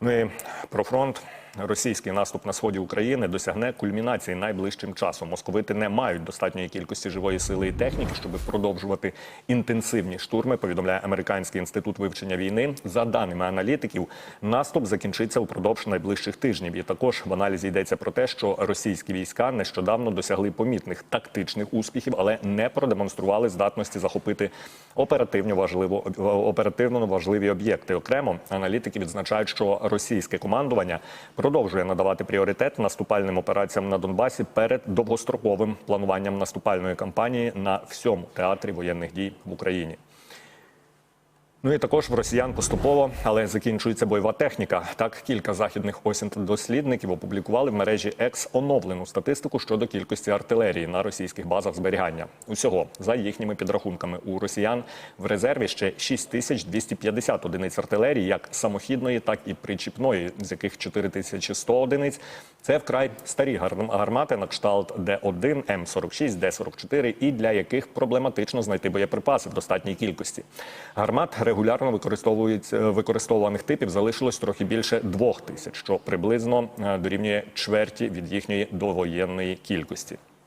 Ну і про фронт. Російський наступ на сході України досягне кульмінації найближчим часом. Московити не мають достатньої кількості живої сили і техніки, щоб продовжувати інтенсивні штурми. Повідомляє американський інститут вивчення війни. За даними аналітиків, наступ закінчиться упродовж найближчих тижнів. І також в аналізі йдеться про те, що російські війська нещодавно досягли помітних тактичних успіхів, але не продемонстрували здатності захопити оперативно важливо оперативно важливі об'єкти. Окремо аналітики відзначають, що російське командування продовжує надавати пріоритет наступальним операціям на Донбасі перед довгостроковим плануванням наступальної кампанії на всьому театрі воєнних дій в Україні. Ну і також в росіян поступово, але закінчується бойова техніка. Так, кілька західних осінь дослідників опублікували в мережі Екс оновлену статистику щодо кількості артилерії на російських базах зберігання. Усього за їхніми підрахунками у росіян в резерві ще 6250 одиниць артилерії, як самохідної, так і причіпної, з яких 4100 одиниць. Це вкрай старі гарм- гармати на кшталт Д1, М46, Д44, і для яких проблематично знайти боєприпаси в достатній кількості. Гармат регулярно використовується використовуваних типів залишилось трохи більше двох тисяч, що приблизно е, дорівнює чверті від їхньої довоєнної кількості.